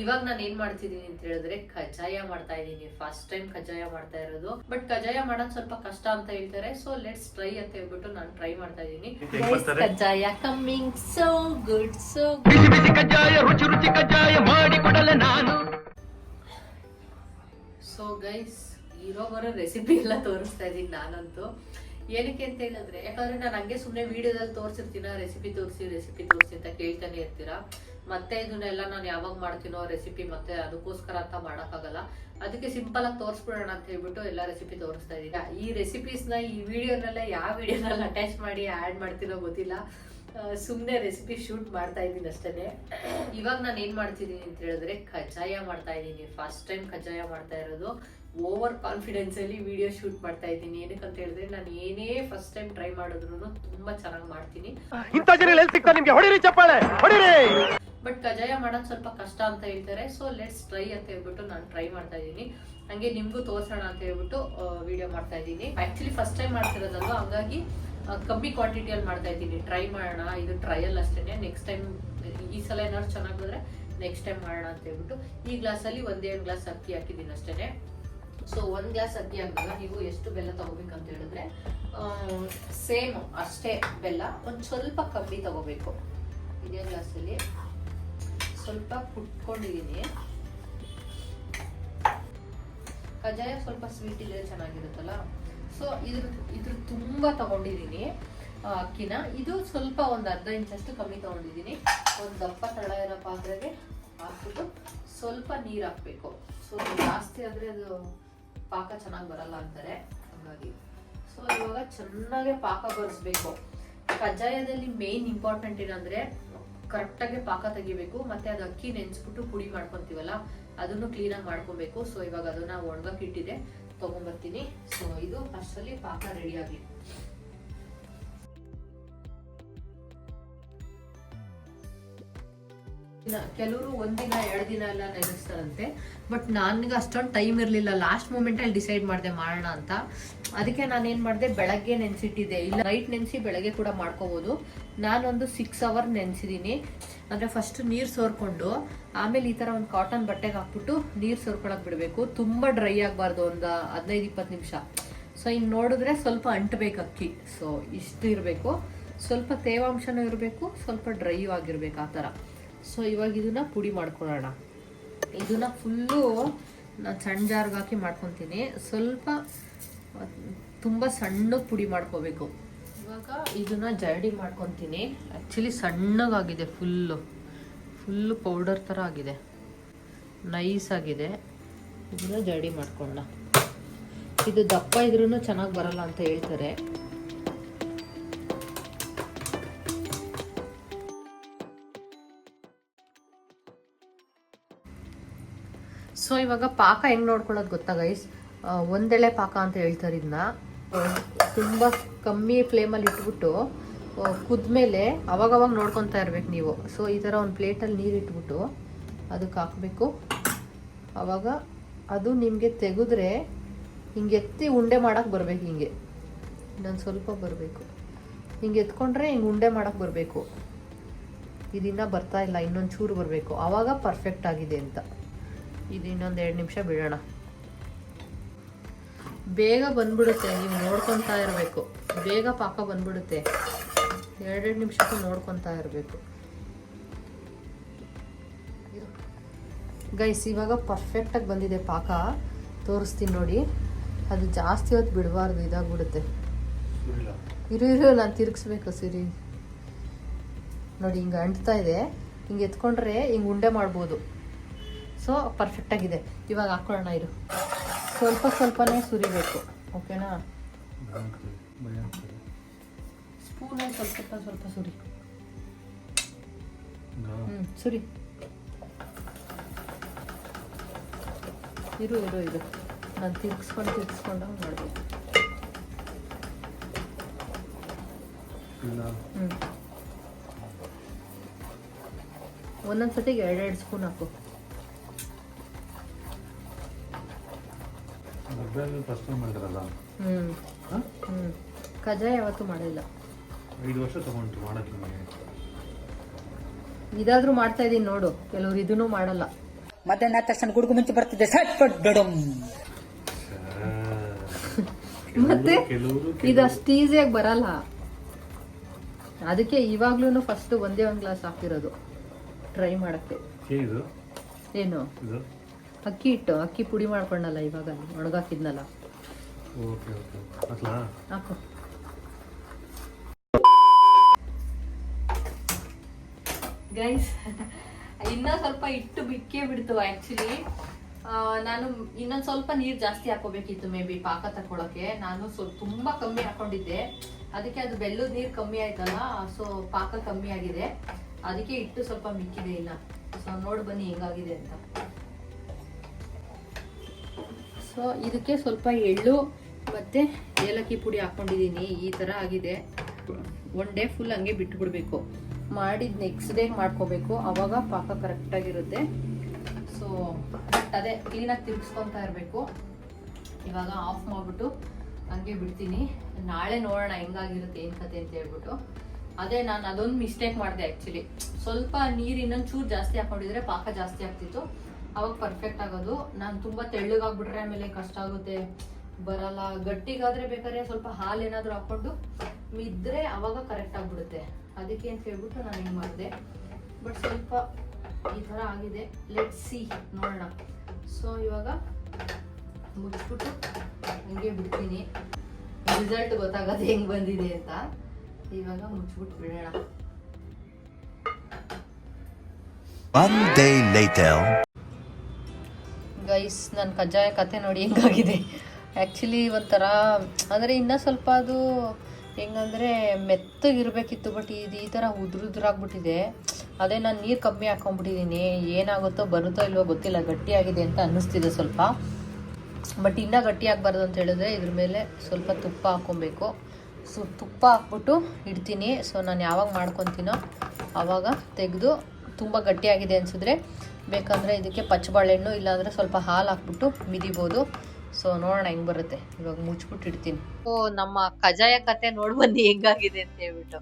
ಇವಾಗ ನಾನು ಏನ್ ಮಾಡ್ತಿದೀನಿ ಅಂತ ಹೇಳಿದ್ರೆ ಕಜ್ಜಾಯ ಮಾಡ್ತಾ ಇದ್ದೀನಿ ಫಸ್ಟ್ ಟೈಮ್ ಕಜ್ಜಾಯ ಮಾಡ್ತಾ ಇರೋದು. ಬಟ್ ಕಜ್ಜಾಯ ಮಾಡೋದ್ ಸ್ವಲ್ಪ ಕಷ್ಟ ಅಂತ ಹೇಳ್ತಾರೆ. ಸೊ ಲೆಟ್ಸ್ ಟ್ರೈ ಅಂತ ಹೇಳ್ಬಿಟ್ಟು ನಾನು ಟ್ರೈ ಮಾಡ್ತಾ ಇದ್ದೀನಿ kajjaya coming so good so ಬಿಸಿ ಬಿಸಿ ಕಜ್ಜಾಯ ರುಚಿ ರುಚಿ ಕಜ್ಜಾಯ ಮಾಡಿಕೊಡಲೆ ನಾನು. ಸೊ ಗೈಸ್ ಇರೋ ಬರೋ ರೆಸಿಪಿ ಎಲ್ಲ ತೋರಿಸ್ತಾ ಇದ್ದೀನಿ ನಾನಂತೂ. ಏನಕ್ಕೆ ಅಂತ ಹೇಳಿದ್ರೆ ಯಾಕಂದ್ರೆ ನಾನು ಹಂಗೆ ಸುಮ್ಮನೆ ವಿಡಿಯೋದಲ್ಲಿ ತೋರಿಸಿರ್ತೀನ ರೆಸಿಪಿ ತೋರಿಸಿ ರೆಸಿಪಿ ತೋರಿಸಿ ಅಂತ ಕೇಳ್ತಾನೆ ಇರ್ತೀರಾ? ಮತ್ತೆ ಇದನ್ನೆಲ್ಲ ನಾನು ಯಾವಾಗ ಮಾಡ್ತೀನೋ ರೆಸಿಪಿ ಮತ್ತೆ ಅದಕ್ಕೋಸ್ಕರ ಅಂತ ಮಾಡೋಕ್ಕಾಗಲ್ಲ. ಅದಕ್ಕೆ ಸಿಂಪಲ್ ಆಗಿ ತೋರಿಸ್ಬಿಡೋಣ ಅಂತ ಹೇಳ್ಬಿಟ್ಟು ಎಲ್ಲ ರೆಸಿಪಿ ತೋರಿಸ್ತಾ ಇದ್ದೀರಾ ಈ ರೆಸಿಪೀಸ್ನ ಈ ವಿಡಿಯೋನಲ್ಲೇ ಯಾವ ವಿಡಿಯೋನಲ್ಲಿ ಅಟ್ಯಾಚ್ ಮಾಡಿ ಆ್ಯಡ್ ಮಾಡ್ತೀನೋ ಗೊತ್ತಿಲ್ಲ. ಸುಮ್ಮನೆ ರೆಸಿಪಿ ಶೂಟ್ ಮಾಡ್ತಾ ಇದ್ದೀನಿ ಅಷ್ಟೇ ಇವಾಗ ನಾನು ಏನು ಮಾಡ್ತಿದ್ದೀನಿ ಅಂತ ಹೇಳಿದ್ರೆ ಕಜ್ಜಾಯ ಮಾಡ್ತಾ ಇದ್ದೀನಿ. ಫಸ್ಟ್ ಟೈಮ್ ಕಜ್ಜಾಯ ಮಾಡ್ತಾ ಇರೋದು. ಓವರ್ ಕಾನ್ಫಿಡೆನ್ಸ್ ಅಲ್ಲಿ ವಿಡಿಯೋ ಶೂಟ್ ಮಾಡ್ತಾ ಇದ್ದೀನಿ. ಏನಕ್ಕೆ ಅಂತ ಹೇಳಿದ್ರೆ ನಾನು ಏನೇ ಫಸ್ಟ್ ಟೈಮ್ ಟ್ರೈ ಮಾಡಿದ್ರು ತುಂಬಾ ಚೆನ್ನಾಗಿ ಮಾಡ್ತೀನಿ. ಬಟ್ ಕಜಾಯ ಮಾಡೋದು ಸ್ವಲ್ಪ ಕಷ್ಟ ಅಂತ ಹೇಳ್ತಾರೆ. ಸೊ ಲೆಟ್ಸ್ ಟ್ರೈ ಅಂತ ಹೇಳ್ಬಿಟ್ಟು ನಾನು ಟ್ರೈ ಮಾಡ್ತಾ ಇದ್ದೀನಿ. ಹಂಗೆ ನಿಮಗೂ ತೋರಿಸೋಣ ಅಂತ ಹೇಳ್ಬಿಟ್ಟು ವಿಡಿಯೋ ಮಾಡ್ತಾ ಇದ್ದೀನಿ. ಆ್ಯಕ್ಚುಲಿ ಫಸ್ಟ್ ಟೈಮ್ ಮಾಡ್ತಿರೋದಲ್ವ? ಹಂಗಾಗಿ ಕಮ್ಮಿ ಕ್ವಾಂಟಿಟಿಯಲ್ಲಿ ಮಾಡ್ತಾ ಇದ್ದೀನಿ. ಟ್ರೈ ಮಾಡೋಣ. ಇದು ಟ್ರಯಲ್ ಅಷ್ಟೇ ನೆಕ್ಸ್ಟ್ ಟೈಮ್ ಈ ಸಲ ಏನಾದ್ರು ಚೆನ್ನಾಗಿ ನೆಕ್ಸ್ಟ್ ಟೈಮ್ ಮಾಡೋಣ ಅಂತ ಹೇಳ್ಬಿಟ್ಟು, ಈ ಗ್ಲಾಸಲ್ಲಿ ಒಂದು ಗ್ಲಾಸ್ ಅಕ್ಕಿ ಹಾಕಿದ್ದೀನಿ ಅಷ್ಟೇ ಸೊ ಒಂದು ಗ್ಲಾಸ್ ಅಕ್ಕಿ ಹಾಕಿದಾಗ ನೀವು ಎಷ್ಟು ಬೆಲ್ಲ ತಗೋಬೇಕಂತ ಹೇಳಿದ್ರೆ ಸೇಮ್ ಅಷ್ಟೇ ಬೆಲ್ಲ. ಒಂದು ಸ್ವಲ್ಪ ಕಮ್ಮಿ ತಗೋಬೇಕು. ಇದೇ ಗ್ಲಾಸಲ್ಲಿ ಸ್ವಲ್ಪ ಕುಟ್ಕೊಂಡಿದ್ದೀನಿ ಕಜ್ಜಾಯ ಸ್ವಲ್ಪ ಸ್ವೀಟ್ ಇದ್ರೆ ಚೆನ್ನಾಗಿರುತ್ತಲ್ಲ? ಸೊ ಇದ್ರ ಇದ್ರ ತುಂಬಾ ತಗೊಂಡಿದ್ದೀನಿ ಅಕ್ಕಿನ. ಇದು ಸ್ವಲ್ಪ ಒಂದು ಅರ್ಧ ಇಂಚಷ್ಟು ಕಮ್ಮಿ ತಗೊಂಡಿದ್ದೀನಿ ಒಂದು ದಪ್ಪ ತಳ ಇರೋ ಪಾತ್ರೆಗೆ ಹಾಕ್ಬಿಟ್ಟು ಸ್ವಲ್ಪ ನೀರು ಹಾಕ್ಬೇಕು. ಸೊ ಜಾಸ್ತಿ ಆದ್ರೆ ಅದು ಪಾಕ ಚೆನ್ನಾಗಿ ಬರಲ್ಲ ಅಂತಾರೆ. ಹಾಗಾಗಿ. ಸೊ ಇವಾಗ ಚೆನ್ನಾಗೆ ಪಾಕ ಬರೆಸ್ಬೇಕು. ಕಜ್ಜಾಯದಲ್ಲಿ ಮೇನ್ ಇಂಪಾರ್ಟೆಂಟ್ ಏನಂದ್ರೆ ಕರೆಕ್ಟಾಗಿ ಪಾಕ ತೆಗಿಬೇಕು, ಮತ್ತೆ ಅದು ಅಕ್ಕಿ ನೆನೆಸ್ಬಿಟ್ಟು ಪುಡಿ ಮಾಡ್ಕೊಂತೀವಲ್ಲ, ಅದನ್ನು ಕ್ಲೀನಾಗಿ ಮಾಡ್ಕೊಬೇಕು. ಸೊ ಇವಾಗ ಅದನ್ನ ಒಣಗಕ್ಕೆ ಇಟ್ಟಿದೆ. ತೊಗೊಂಬರ್ತೀನಿ. ಸೊ ಇದು ಅಷ್ಟರಲ್ಲಿ ಪಾಕ ರೆಡಿ ಆಗಲಿ. ಕೆಲವರು ಒಂದಿನ ಎರಡು ದಿನ ಎಲ್ಲ ನೆನೆಸ್ತಾರಂತೆ. ಬಟ್ ನನಗೆ ಅಷ್ಟೊಂದು ಟೈಮ್ ಇರಲಿಲ್ಲ. ಲಾಸ್ಟ್ ಮೂಮೆಂಟಲ್ಲಿ ಡಿಸೈಡ್ ಮಾಡಿದೆ, ಮಾಡೋಣ ಅಂತ. ಅದಕ್ಕೆ ನಾನು ಏನು ಮಾಡಿದೆ, ಬೆಳಗ್ಗೆ ನೆನೆಸಿಟ್ಟಿದ್ದೆ. ಇಲ್ಲ ನೈಟ್ ನೆನೆಸಿ ಬೆಳಗ್ಗೆ ಕೂಡ ಮಾಡ್ಕೋಬೋದು. ನಾನೊಂದು ಸಿಕ್ಸ್ ಅವರ್ ನೆನೆಸಿದ್ದೀನಿ ಅಂದರೆ ಫಸ್ಟ್ ನೀರು ಸೋರ್ಕೊಂಡು, ಆಮೇಲೆ ಈ ಥರ ಒಂದು ಕಾಟನ್ ಬಟ್ಟೆಗೆ ಹಾಕ್ಬಿಟ್ಟು ನೀರು ಸೋರ್ಕೊಳಕ್ಕೆ ಬಿಡಬೇಕು. ತುಂಬ ಡ್ರೈ ಆಗಬಾರ್ದು, ಒಂದು ಹದಿನೈದು, ಇಪ್ಪತ್ತು ನಿಮಿಷ. ಸೊ ಹಿಂಗೆ ನೋಡಿದ್ರೆ ಸ್ವಲ್ಪ ಅಂಟಬೇಕು ಅಕ್ಕಿ. ಸೊ ಇಷ್ಟು ಇರಬೇಕು. ಸ್ವಲ್ಪ ತೇವಾಂಶನೂ ಇರಬೇಕು, ಸ್ವಲ್ಪ ಡ್ರೈ ಆಗಿರ್ಬೇಕು ಆ ಥರ. ಸೊ ಇವಾಗ ಇದನ್ನ ಪುಡಿ ಮಾಡ್ಕೊಳ್ಳೋಣ. ಇದನ್ನ ಫುಲ್ಲು ನಾನು ಸಣ್ಣ ಜಾರ್ಗೆ ಹಾಕಿ ಮಾಡ್ಕೊತೀನಿ. ಸ್ವಲ್ಪ, ತುಂಬ ಸಣ್ಣ ಪುಡಿ ಮಾಡ್ಕೋಬೇಕು. ಇವಾಗ ಇದನ್ನ ಜರಡಿ ಮಾಡ್ಕೊತೀನಿ. ಆ್ಯಕ್ಚುಲಿ ಸಣ್ಣಗಾಗಿದೆ ಫುಲ್ಲು ಫುಲ್ಲು ಪೌಡರ್ ಥರ ಆಗಿದೆ. ನೈಸ್ ಆಗಿದೆ. ಇದನ್ನ ಜರಡಿ ಮಾಡ್ಕೊಂಡ ಇದು ದಪ್ಪ ಇದ್ರೂ ಚೆನ್ನಾಗಿ ಬರಲ್ಲ ಅಂತ ಹೇಳ್ತಾರೆ. ಸೊ ಇವಾಗ ಪಾಕ ಹೆಂಗ್ ನೋಡ್ಕೊಳ್ಳೋದು ಗೊತ್ತಾ ಗೈಸ್ ಒಂದೆಳೆ ಪಾಕ ಅಂತ ಹೇಳ್ತಾರೆ ಇದನ್ನ ತುಂಬ ಕಮ್ಮಿ ಫ್ಲೇಮಲ್ಲಿ ಇಟ್ಬಿಟ್ಟು ಕುದ್ಮೇಲೆ ಅವಾಗವಾಗ ನೋಡ್ಕೊತಾ ಇರ್ಬೇಕು ನೀವು. ಸೊ ಈ ಥರ ಒಂದು ಪ್ಲೇಟಲ್ಲಿ ನೀರು ಇಟ್ಬಿಟ್ಟು ಅದಕ್ಕೆ ಹಾಕಬೇಕು. ಅವಾಗ ಅದು ನಿಮಗೆ ತೆಗೆದ್ರೆ ಹಿಂಗೆ ಎತ್ತಿ ಉಂಡೆ ಮಾಡೋಕ್ಕೆ ಬರಬೇಕು ಹಿಂಗೆ. ಇನ್ನೊಂದು ಸ್ವಲ್ಪ ಬರಬೇಕು. ಹಿಂಗೆ ಎತ್ಕೊಂಡ್ರೆ ಹಿಂಗೆ ಉಂಡೆ ಮಾಡೋಕ್ಕೆ ಬರಬೇಕು. ಇದನ್ನ ಬರ್ತಾ ಇಲ್ಲ, ಇನ್ನೊಂದು ಚೂರು ಬರಬೇಕು. ಆವಾಗ ಪರ್ಫೆಕ್ಟ್ ಆಗಿದೆ ಅಂತ. ಇದು ಇನ್ನೊಂದು ಎರಡು ನಿಮಿಷ ಬಿಡೋಣ. ಬೇಗ ಬಂದ್ಬಿಡುತ್ತೆ ನೀವು ನೋಡ್ಕೊತಾ ಇರಬೇಕು. ಬೇಗ ಪಾಕ ಬಂದ್ಬಿಡುತ್ತೆ. ಎರಡೆರಡು ನಿಮಿಷಕ್ಕೂ ನೋಡ್ಕೊತಾ ಇರಬೇಕು. ಗೈಸ್ ಇವಾಗ ಪರ್ಫೆಕ್ಟಾಗಿ ಬಂದಿದೆ ಪಾಕ. ತೋರಿಸ್ತೀನಿ ನೋಡಿ. ಅದು ಜಾಸ್ತಿ ಹೊತ್ತು ಬಿಡಬಾರ್ದು ಇದಾಗ್ಬಿಡುತ್ತೆ. ಇರು ಇರು ನಾನು ತಿರುಗಿಸ್ಬೇಕು ಸಿರಿ. ನೋಡಿ ಹಿಂಗೆ ಅಂಟ್ತಾ ಇದೆ. ಹಿಂಗೆ ಎತ್ಕೊಂಡ್ರೆ ಹಿಂಗೆ ಉಂಡೆ ಮಾಡ್ಬೋದು. ಸೊ ಪರ್ಫೆಕ್ಟಾಗಿದೆ ಇವಾಗ ಹಾಕೊಳ್ಳೋಣ ಇರು. ಸ್ವಲ್ಪ ಸ್ವಲ್ಪನೇ ಸುರಿಬೇಕು. ಓಕೆನಾ ಸ್ಪೂನಲ್ಲಿ ಸ್ವಲ್ಪ ಸ್ವಲ್ಪ ಸ್ವಲ್ಪ ಸುರಿ. ಹ್ಞೂ ಸುರಿ. ಇರು ಇರು ಇರು. ನಾನು ತಿರ್ಗಿಸ್ಕೊಂಡು ತಿರ್ಗಿಸ್ಕೊಂಡು ಮಾಡಬೇಕು ಹ್ಞೂ ಒಂದೊಂದು ಸತಿಗೆ ಎರಡೆರಡು ಸ್ಪೂನ್ ಹಾಕು. ಫಸ್ಟ್ ಟೈಮ್ ಮಾಡಿದ್ರಲ್ಲ? ಹ್ಞೂ ಹಾಂ? ಹ್ಞೂ ಕಜಾಯ ಯಾವತ್ತೂ ಮಾಡಿಲ್ಲ. ಐದು ವರ್ಷ ತಗೊಂಡ್ರು ಮಾಡೋಕ್ಕೆ ನಿಮಗೆ? ಇದಾದ್ರೂ ಮಾಡ್ತಾ ಇದೀನಿ ನೋಡು ಕೆಲವ್ರು ಇದನ್ನು ಮಾಡಲ್ಲ. ಮಧ್ಯಾಹ್ನ ಆದ ತಕ್ಷಣ ಗುಡುಗು ಮುಂಚೆ ಬರ್ತಿದ್ದೆ. ಸಟ್ ಪಟ್ ಡಡಮ್ ಮತ್ತೆ ಕೆಲವರು ಇದು ಅಷ್ಟು ಈಸಿಯಾಗಿ ಬರಲ್ಲ. ಅದಕ್ಕೆ ಇವಾಗ್ಲೂ ಫಸ್ಟ್ ಒಂದೇ ಒಂದು ಗ್ಲಾಸ್ ಹಾಕಿರೋದು ಟ್ರೈ ಮಾಡಕ್ಕೆ. ಇದು? ಏನು? ಇದು? ಅಕ್ಕಿ ಹಿಟ್ಟು ಅಕ್ಕಿ ಪುಡಿ ಮಾಡ್ಕೊಂಡಲ್ಲ ಇವಾಗ ಒಣಗಾಕಿದ್ನಲ್ಲ. ಓಕೆ ಹಾಕು. ಗೈಸ್ ಇನ್ನ ಸ್ವಲ್ಪ ಹಿಟ್ಟು ಬಿಕ್ಕೇ ಬಿಡ್ತು ಆಕ್ಚುಲಿ ನಾನು ಇನ್ನೊಂದು ಸ್ವಲ್ಪ ನೀರು ಜಾಸ್ತಿ ಹಾಕೋಬೇಕಿತ್ತು ಮೇ ಬಿ ಪಾಕ ತಕೊಳಕ್ಕೆ ನಾನು ಸ್ವಲ್ಪ ತುಂಬಾ ಕಮ್ಮಿ ಹಾಕೊಂಡಿದ್ದೆ. ಅದಕ್ಕೆ ಅದು ಬೆಲ್ಲದ ನೀರು ಕಮ್ಮಿ ಆಯ್ತಲ್ಲ ಸೊ ಪಾಕ ಕಮ್ಮಿ ಆಗಿದೆ. ಅದಕ್ಕೆ ಹಿಟ್ಟು ಸ್ವಲ್ಪ ಮಿಕ್ಕಿದೆ ಇನ್ನ. ಸೊ ನೋಡ್ ಬನ್ನಿ ಹೆಂಗಾಗಿದೆ ಅಂತ. ಸೊ ಇದಕ್ಕೆ ಸ್ವಲ್ಪ ಎಳ್ಳು ಮತ್ತೆ ಏಲಕ್ಕಿ ಪುಡಿ ಹಾಕ್ಕೊಂಡಿದ್ದೀನಿ. ಈ ತರ ಆಗಿದೆ. ಒನ್ ಡೇ ಫುಲ್ ಹಂಗೆ ಬಿಟ್ಬಿಡ್ಬೇಕು. ಮಾಡಿದ ನೆಕ್ಸ್ಟ್ ಡೇ ಮಾಡ್ಕೋಬೇಕು. ಅವಾಗ ಪಾಕ ಕರೆಕ್ಟಾಗಿರುತ್ತೆ ಸೊ ಅದೇ ಕ್ಲೀನಾಗಿ ತಿರುಗಿಸ್ಕೊತಾ ಇರಬೇಕು. ಇವಾಗ ಆಫ್ ಮಾಡ್ಬಿಟ್ಟು ಹಂಗೆ ಬಿಡ್ತೀನಿ. ನಾಳೆ ನೋಡೋಣ ಹೆಂಗಾಗಿರುತ್ತೆ ಏನು ಕತೆ ಅಂತ ಹೇಳ್ಬಿಟ್ಟು. ಅದೇ ನಾನು ಅದೊಂದು ಮಿಸ್ಟೇಕ್ ಮಾಡಿದೆ ಆ್ಯಕ್ಚುಲಿ ಸ್ವಲ್ಪ ನೀರು ಇನ್ನೊಂದು ಚೂರು ಜಾಸ್ತಿ ಹಾಕೊಂಡಿದ್ರೆ ಪಾಕ ಜಾಸ್ತಿ ಆಗ್ತಿತ್ತು. ಅವಾಗ ಪರ್ಫೆಕ್ಟ್ ಆಗೋದು. ನಾನು ತುಂಬಾ ತೆಳ್ಳಗಾಗ್ಬಿಟ್ರೆ ಆಮೇಲೆ ಕಷ್ಟ ಆಗುತ್ತೆ. ಬರಲ್ಲ. ಗಟ್ಟಿಗಾದ್ರೆ ಬೇಕಾದ್ರೆ ಸ್ವಲ್ಪ ಹಾಲು ಏನಾದ್ರು ಹಾಕೊಂಡು ಮಿದ್ರೆ ಅವಾಗ ಕರೆಕ್ಟ್ ಆಗ್ಬಿಡುತ್ತೆ. ಅದಕ್ಕೆ ಅಂತ ಹೇಳ್ಬಿಟ್ಟು ನಾನು ಹಿಂಗೆ ಮಾಡಿದೆ. ಬಟ್ ಸ್ವಲ್ಪ ಈ ಥರ ಆಗಿದೆ. ಲೆಟ್ ಸಿ ನೋಡೋಣ. ಸೊ ಇವಾಗ ಮುಚ್ಬಿಟ್ಟು ಹಂಗೆ ಬಿಡ್ತೀನಿ. ರಿಸಲ್ಟ್ ಗೊತ್ತಾಗೋದು ಹೆಂಗ್ ಬಂದಿದೆ ಅಂತ. ಇವಾಗ ಮುಚ್ಚಿಬಿಟ್ಟು ಬಿಡೋಣ. One day later. ಗೈಸ್ ನನ್ನ ಕಜ್ಜಾಯ ಕತೆ ನೋಡಿ ಹೆಂಗಾಗಿದೆ. ಆ್ಯಕ್ಚುಲಿ ಒಂಥರ, ಅಂದರೆ ಇನ್ನೂ ಸ್ವಲ್ಪ ಅದು ಹೆಂಗಂದರೆ ಮೆತ್ತಗಿರಬೇಕಿತ್ತು ಬಟ್ ಇದು ಈ ಥರ ಉದುರುದ್ರಾಗ್ಬಿಟ್ಟಿದೆ. ಅದೇ ನಾನು ನೀರು ಕಮ್ಮಿ ಹಾಕೊಂಡ್ಬಿಟ್ಟಿದ್ದೀನಿ ಏನಾಗುತ್ತೋ ಬರುತ್ತೋ ಇಲ್ವೋ ಗೊತ್ತಿಲ್ಲ, ಗಟ್ಟಿಯಾಗಿದೆ ಅಂತ ಅನ್ನಿಸ್ತಿದೆ ಸ್ವಲ್ಪ. ಬಟ್ ಇನ್ನೂ ಗಟ್ಟಿ ಆಗಬಾರ್ದು ಅಂತ ಹೇಳಿದ್ರೆ ಇದ್ರ ಮೇಲೆ ಸ್ವಲ್ಪ ತುಪ್ಪ ಹಾಕ್ಕೊಬೇಕು. ಸೊ ತುಪ್ಪ ಹಾಕ್ಬಿಟ್ಟು ಇಡ್ತೀನಿ. ಸೊ ನಾನು ಯಾವಾಗ ಮಾಡ್ಕೊತೀನೋ ಆವಾಗ ತೆಗೆದು ತುಂಬ ಗಟ್ಟಿಯಾಗಿದೆ ಅನಿಸಿದ್ರೆ ಬೇಕಂದರೆ ಇದಕ್ಕೆ ಪಚ್ಚಬಾಳೆಹಣ್ಣು ಇಲ್ಲಾಂದರೆ ಸ್ವಲ್ಪ ಹಾಲು ಹಾಕ್ಬಿಟ್ಟು ಮಿದಿಬೋದು. ಸೊ ನೋಡೋಣ ಹೆಂಗೆ ಬರುತ್ತೆ. ಇವಾಗ ಮುಚ್ಬಿಟ್ಟು ಇಡ್ತೀನಿ. ಓ, ನಮ್ಮ ಕಜಾಯ ಕತೆ ನೋಡಿ ಬನ್ನಿ ಹೆಂಗಾಗಿದೆ ಅಂತ ಹೇಳ್ಬಿಟ್ಟು.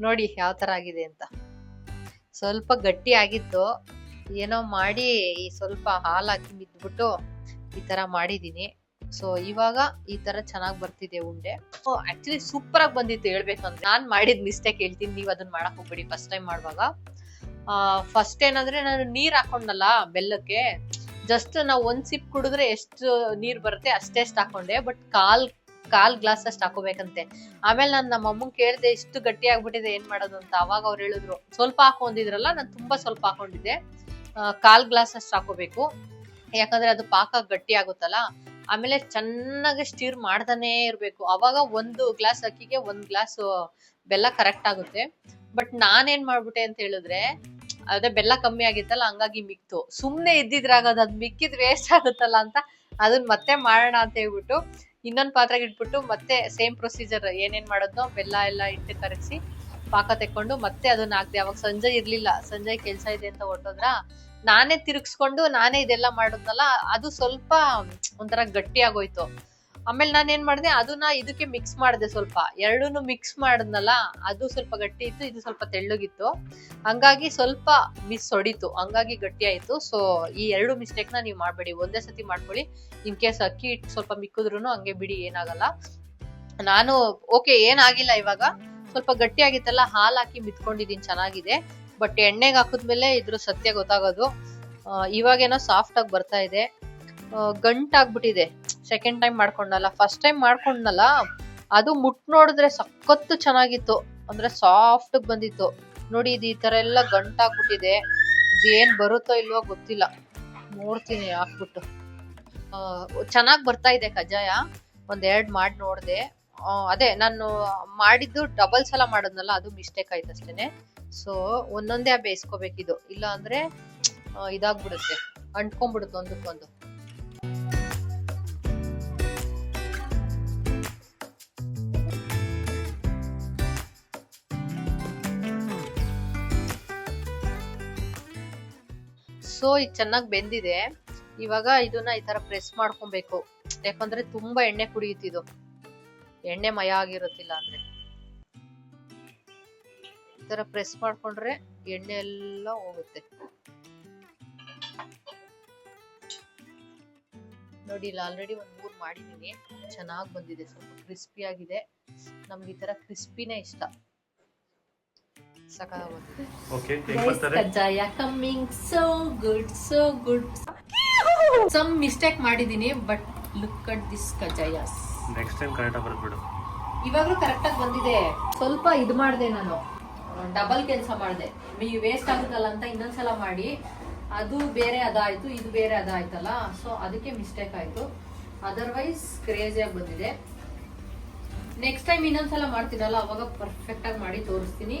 ನೋಡಿ ಯಾವ ಥರ ಆಗಿದೆ ಅಂತ. ಸ್ವಲ್ಪ ಗಟ್ಟಿ ಆಗಿತ್ತು. ಏನೋ ಮಾಡಿ ಈ ಸ್ವಲ್ಪ ಹಾಲು ಹಾಕಿ ಮಿದ್ಬಿಟ್ಟು ಈ ಥರ ಮಾಡಿದ್ದೀನಿ. ಸೊ ಇವಾಗ ಈ ತರ ಚೆನ್ನಾಗಿ ಬರ್ತಿದೆ ಉಂಡೆ. ಆಕ್ಚುಲಿ ಸೂಪರ್ ಆಗಿ ಬಂದಿತ್ತು ಹೇಳ್ಬೇಕಂದ್ರೆ. ನಾನು ಮಾಡಿದ ಮಿಸ್ಟೇಕ್ ಹೇಳ್ತೀನಿ. ನೀವು ಅದನ್ನ ಮಾಡಕ್ ಹೋಗ್ಬೇಡಿ. ಫಸ್ಟ್ ಟೈಮ್ ಮಾಡುವಾಗ. ಫಸ್ಟ್ ಏನಂದ್ರೆ ನಾನು ನೀರ್ ಹಾಕೊಂಡಲ್ಲ ಬೆಲ್ಲಕ್ಕೆ ಜಸ್ಟ್ ನಾವು ಒಂದ್ ಸಿಪ್ ಕುಡಿದ್ರೆ ಎಷ್ಟು ನೀರ್ ಬರುತ್ತೆ ಅಷ್ಟೇ ಹಾಕೊಂಡೆ ಬಟ್ ಕಾಲ್ ಕಾಲ್ ಗ್ಲಾಸ್ ಅಷ್ಟು ಹಾಕೋಬೇಕಂತೆ. ಆಮೇಲೆ ನಾನು ನಮ್ಮ ಅಮ್ಮಂಗೆ ಕೇಳಿದೆ, ಇಷ್ಟು ಗಟ್ಟಿ ಆಗ್ಬಿಟ್ಟಿದೆ, ಏನ್ ಮಾಡೋದು? ಅಂತ ಅವಾಗ ಅವ್ರು ಹೇಳಿದ್ರು. ಸ್ವಲ್ಪ ಹಾಕೊಂಡಿದ್ರಲ್ಲ ನಾನು ತುಂಬಾ ಸ್ವಲ್ಪ ಹಾಕೊಂಡಿದ್ದೆ. ಕಾಲ್ ಗ್ಲಾಸ್ ಅಷ್ಟು ಹಾಕೋಬೇಕು. ಯಾಕಂದ್ರೆ ಅದು ಪಾಕ ಗಟ್ಟಿ ಆಗುತ್ತಲ್ಲ, ಆಮೇಲೆ ಚೆನ್ನಾಗಿ ಸ್ಟೀರ್ ಮಾಡ್ತಾನೆ ಇರ್ಬೇಕು. ಅವಾಗ ಒಂದು ಗ್ಲಾಸ್ ಅಕ್ಕಿಗೆ ಒಂದ್ ಗ್ಲಾಸ್ ಬೆಲ್ಲ ಕರೆಕ್ಟ್ ಆಗುತ್ತೆ. ಬಟ್ ನಾನೇನ್ ಮಾಡ್ಬಿಟ್ಟೆ ಅಂತ ಹೇಳಿದ್ರೆ, ಅದೇ ಬೆಲ್ಲ ಕಮ್ಮಿ ಆಗಿತ್ತಲ್ಲ, ಹಂಗಾಗಿ ಮಿಕ್ತು. ಸುಮ್ನೆ ಇದ್ದಿದ್ರಾಗದು ಅದ್ ಮಿಕ್ಕಿದ್ ವೇಸ್ಟ್ ಆಗುತ್ತಲ್ಲ ಅಂತ ಅದನ್ನ ಮತ್ತೆ ಮಾಡೋಣ ಅಂತ ಹೇಳ್ಬಿಟ್ಟು, ಇನ್ನೊಂದು ಪಾತ್ರೆಗೆ ಇಟ್ಬಿಟ್ಟು ಮತ್ತೆ ಸೇಮ್ ಪ್ರೊಸೀಜರ್ ಏನೇನ್ ಮಾಡೋದ್ನೋ ಬೆಲ್ಲ ಎಲ್ಲ ಇಟ್ಟು ಕರಗಿಸಿ ಪಾಕ ತೆಕ್ಕೊಂಡು ಮತ್ತೆ ಅದನ್ನ ಹಾಕ್ದೆ. ಅವಾಗ ಸಂಜೆ ಇರ್ಲಿಲ್ಲ. ಸಂಜೆ ಕೆಲ್ಸ ಇದೆ ಅಂತ ಹೊರಟೋದ್ರ, ನಾನೇ ತಿರುಗಿಸ್ಕೊಂಡು ನಾನೇ ಇದೆಲ್ಲ ಮಾಡೋದ್ನಲ್ಲ, ಅದು ಸ್ವಲ್ಪ ಒಂಥರ ಗಟ್ಟಿ ಆಗೋಯ್ತು ಆಮೇಲೆ ನಾನು ಏನ್ ಮಾಡಿದೆ, ಅದನ್ನ ಇದಕ್ಕೆ ಮಿಕ್ಸ್ ಮಾಡಿದೆ ಸ್ವಲ್ಪ. ಎರಡೂನು ಮಿಕ್ಸ್ ಮಾಡಿದ್ನಲ್ಲ, ಅದು ಸ್ವಲ್ಪ ಗಟ್ಟಿ ಇತ್ತು, ಇದು ಸ್ವಲ್ಪ ತೆಳ್ಳಗಿತ್ತು. ಹಂಗಾಗಿ ಸ್ವಲ್ಪ ಮಿಸ್ ಹೊಡಿತು, ಹಂಗಾಗಿ ಗಟ್ಟಿ ಆಯ್ತು. ಸೊ ಈ ಎರಡು ಮಿಸ್ಟೇಕ್ನ ನೀವು ಮಾಡಬೇಡಿ, ಒಂದೇ ಸತಿ ಮಾಡ್ಕೊಳ್ಳಿ. ಇನ್ ಕೇಸ್ ಅಕ್ಕಿ ಹಿಟ್ಟು ಸ್ವಲ್ಪ ಮಿಕ್ಕಿದ್ರು ಹಂಗೆ ಬಿಡಿ, ಏನಾಗಲ್ಲ. ನಾನು ಓಕೆ ಏನಾಗಿಲ್ಲ ಇವಾಗ. ಸ್ವಲ್ಪ ಗಟ್ಟಿ ಆಗಿತ್ತಲ್ಲ, ಹಾಲ್ ಹಾಕಿ ಮಿತ್ಕೊಂಡಿದೀನಿ, ಚೆನ್ನಾಗಿದೆ. ಬಟ್ ಎಣ್ಣೆಗೆ ಹಾಕಿದ್ಮೇಲೆ ಇದ್ರ ಸತ್ಯ ಗೊತ್ತಾಗೋದು. ಇವಾಗೇನೋ ಸಾಫ್ಟ್ ಆಗಿ ಬರ್ತಾ ಇದೆ. ಗಂಟಾಗ್ಬಿಟ್ಟಿದೆ. ಸೆಕೆಂಡ್ ಟೈಮ್ ಮಾಡ್ಕೊಂಡಲ್ಲ ಫಸ್ಟ್ ಟೈಮ್ ಮಾಡ್ಕೊಂಡ್ನಲ್ಲ, ಅದು ಮುಟ್ ನೋಡಿದ್ರೆ ಸಖತ್ತು ಚೆನ್ನಾಗಿತ್ತು. ಅಂದ್ರೆ ಸಾಫ್ಟ್ ಬಂದಿತ್ತು. ನೋಡಿ ಇದು ಈ ತರ ಎಲ್ಲ ಗಂಟಾಗ್ಬಿಟ್ಟಿದೆ ಏನ್ ಬರುತ್ತೋ ಇಲ್ವೋ ಗೊತ್ತಿಲ್ಲ. ನೋಡ್ತೀನಿ ಹಾಕ್ಬಿಟ್ಟು ಚೆನ್ನಾಗ್ ಬರ್ತಾ ಇದೆ ಕಜ್ಜಾಯ. ಒಂದ್ ಎರಡ್ ಮಾಡಿ ನೋಡ್ದೆ. ಅದೇ ನಾನು ಮಾಡಿದ್ದು ಡಬಲ್ ಸಲ ಮಾಡೋದ್ನಲ್ಲ, ಅದು ಮಿಸ್ಟೇಕ್ ಆಯ್ತು ಅಷ್ಟೇನೆ ಸೊ ಒಂದೊಂದೇ ಬೇಯಿಸ್ಕೋಬೇಕಿದು. ಇಲ್ಲ ಅಂದ್ರೆ ಇದಾಗ್ಬಿಡುತ್ತೆ. ಅಂಟ್ಕೊಂಡ್ಬಿಡುತ್ತೆ ಒಂದಕ್ಕೊಂದು. ಸೊ ಇದು ಚೆನ್ನಾಗಿ ಬೆಂದಿದೆ. ಇವಾಗ ಇದನ್ನ ಈ ತರ ಪ್ರೆಸ್ ಮಾಡ್ಕೊಬೇಕು. ಯಾಕಂದ್ರೆ ತುಂಬಾ ಎಣ್ಣೆ ಕುಡಿಯುತ್ತಿದು ಎಣ್ಣೆ ಮಯ ಆಗಿರುತ್ತಿಲ್ಲ ಅಂದ್ರೆ. ಈ ತರ ಪ್ರೆಸ್ ಮಾಡ್ಕೊಂಡ್ರೆ ಎಣ್ಣೆ ಎಲ್ಲ ಹೋಗುತ್ತೆ. ನೋಡಿ, ಇಲ್ಲ ಆಲ್ರೆಡಿ ಒಂದು ಮೂರು ಮಾಡಿದ್ದೀನಿ ಚೆನ್ನಾಗಿ ಬಂದಿದೆ. ಸ್ವಲ್ಪ ಕ್ರಿಸ್ಪಿ ಆಗಿದೆ. ನಮ್ಗೆ ಈ ತರ ಕ್ರಿಸ್ಪಿನೇ ಇಷ್ಟ. ಓಕೆ ಹೇಗೆ ಬರ್ತಾರೆ kajjaya coming so good so good some mistake ಮಾಡಿದೀನಿ but look at this kajjayas next time ಕರೆಕ್ಟಾಗಿ ಬರ್ಬಿಡು ಇವಾಗ್ಲೂ ಕರೆಕ್ಟ್ ಆಗಿ ಬಂದಿದೆ. ಸ್ವಲ್ಪ ಇದು ಮಾಡಿದೆ ನಾನು. ಡಬಲ್ ಕೆಲಸ ಮಾಡಿದೆ. ವೇಸ್ಟ್ ಆಗುತ್ತಲ್ಲ ಅಂತ ಇನ್ನೊಂದ್ಸಲ ಮಾಡಿ. ಅದು ಬೇರೆ ಅದಾಯ್ತು ಇದು ಬೇರೆ ಅದಾಯ್ತಲ್ಲ. ಸೊ ಅದಕ್ಕೆ ಮಿಸ್ಟೇಕ್ ಆಯ್ತು. ಅದರ್ವೈಸ್ ಕ್ರೇಜಿಯಾಗಿ ಬಂದಿದೆ. ನೆಕ್ಸ್ಟ್ ಟೈಮ್ ಇನ್ನೊಂದ್ಸಲ ಮಾಡ್ತೀನಲ್ಲ ಅವಾಗ ಪರ್ಫೆಕ್ಟ್ ಆಗಿ ಮಾಡಿ ತೋರಿಸ್ತೀನಿ.